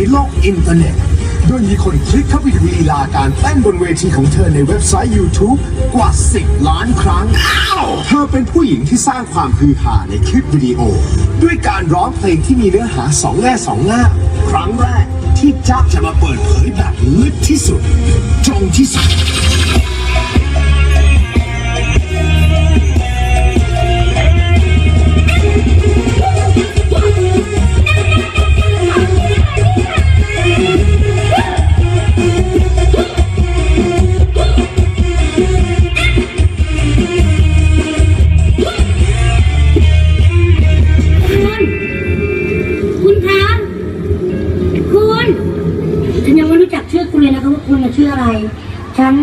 ในโลกอินเทอร์เน็ต โดยมีคนคลิกเข้าไปดูลีลาการเต้นบนเวทีของเธอในเว็บไซต์ YouTube กว่า 10 ล้านครั้ง เธอเป็นผู้หญิงที่สร้างความฮือฮาในคลิปวิดีโอ ด้วยการร้องเพลงที่มีเนื้อหาสองแง่สองหน้า ครั้งแรกที่จ๊ะจะมาเปิดเผยแบบลึกที่สุด ตรงที่สุด ฉัน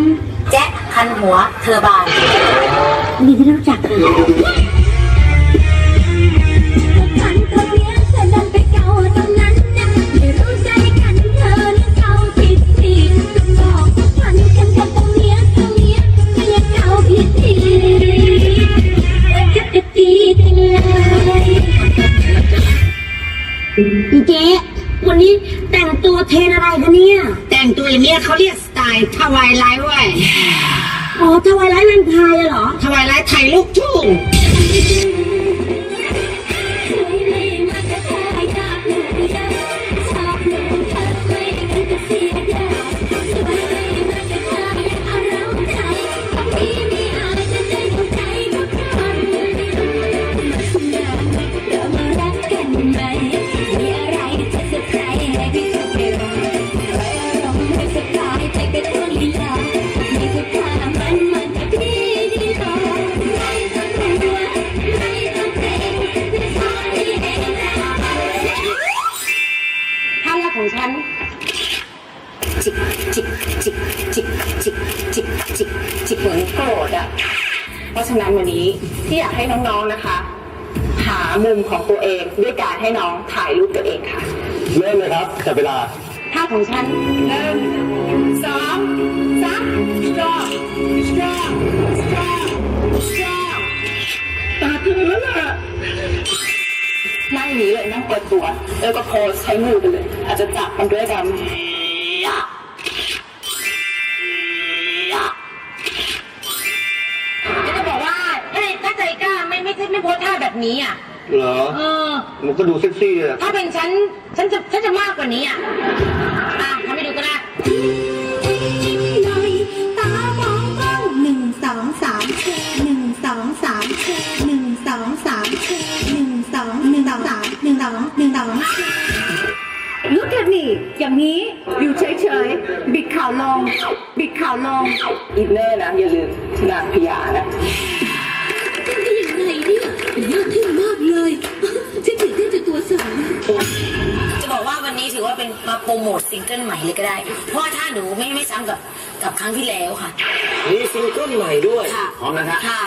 แจ๊คคันหัวเธอบานมีที่ได้รู้จักเจ๊วันนี้แต่งตัวเทนอะไรคะเนี่ย แต่งตัวอย่างเนี้ยเขาเรียก น์ทวายไลท์เว้ยอ๋อทวายไลท์แวมไพร์อะเหรอทวายไลท์ไทยลูกทุ่ง ของฉัน จิกจิกจิกจิกจิกจิกจิกจิกเหมือนโกรธอะ เพราะฉะนั้นวันนี้ที่อยากให้น้องๆนะคะ หามุมของตัวเองด้วยการให้น้องถ่ายรูปตัวเองค่ะ เริ่มเลยครับจับเวลาท่าของฉันหนึ่งสองสาม strong strong strong strong ตาเธอแล้วล่ะ นั่งอย่างนี้เลยนั่งเปิดตัว แล้วก็โพสใช้มือไปเลย อาจจะจับมันด้วยกันก็จะบอกว่าถ้าถ้าใจกล้าไม่ไม่ไม่โพสท่าแบบนี้อะเหรอเออ มันก็ดูเซ็กซี่อะถ้าเป็นฉันฉันจะฉันจะมากกว่านี้อะอะทำให้ดูก็ได้ บิดข่าวลงอินเนอร์นะอย่าลืมนางพญานะได้ยังไงเนี่ยยอดเท่มากเลย ฉันถึงได้จะตัวสั่นจะบอกว่าวันนี้ถือว่าเป็นมาโปรโมทซิงเกิลใหม่เลยก็ได้ เพราะว่าถ้าหนูไม่ไม่ซ้ำกับกับครั้งที่แล้วค่ะ มีซิงเกิลใหม่ด้วยค่ะ พร้อมนะฮะ ค่ะ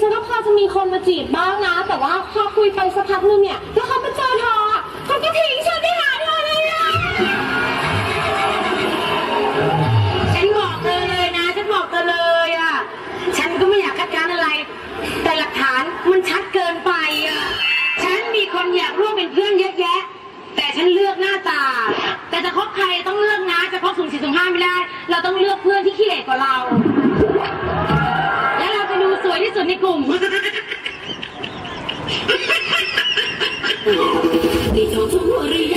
ฉันก็พอจะมีคนมาจีบบ้างนะ แต่ว่าพอคุยไปสักพักนึงเนี่ย แล้วเขาไปเจอเธออะเขาก็ทิ้งฉันไปหาเธอเลยอะฉันบอกเธอเลยนะ ฉันบอกเธอเลยอะ ฉันก็ไม่อยากคัดค้านอะไร แต่หลักฐานมันชัดเกินไปอะ ฉันมีคนอยากร่วมเป็นเพื่อนเยอะแยะ แต่ฉันเลือกหน้าตา แต่จะคบใครต้องเลือกนะ จะคบสุ่มสี่สุ่มห้าไม่ได้ เราต้องเลือกเพื่อนที่ขี้เหร่กว่าเรา Panikom! They don't worry,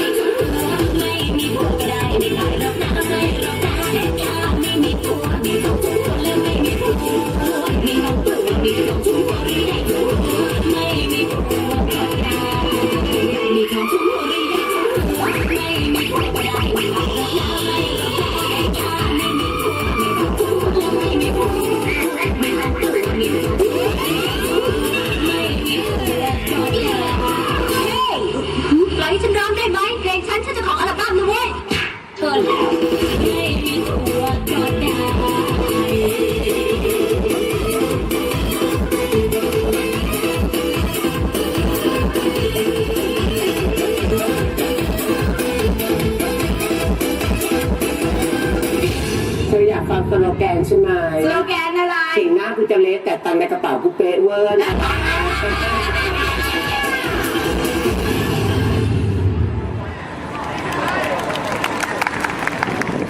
ใช่ไหมสโลแกนอะไรถึงหน้ากูจะเล็กแต่ตังค์ในกระเป๋ากูเป๊ะเวอร์นะ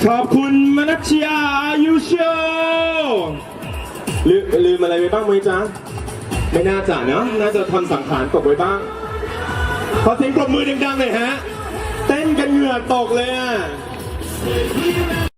ขอบคุณมนัชยาอายุโชลืมลืมอะไรไปบ้างไหมจ๊ะ ไม่น่าจะเนาะน่าจะทำสังขารตกไว้บ้าง ขอเสียงปรบมือดังๆหน่อยฮะ เต้นกันเหงื่อตกเลยอะ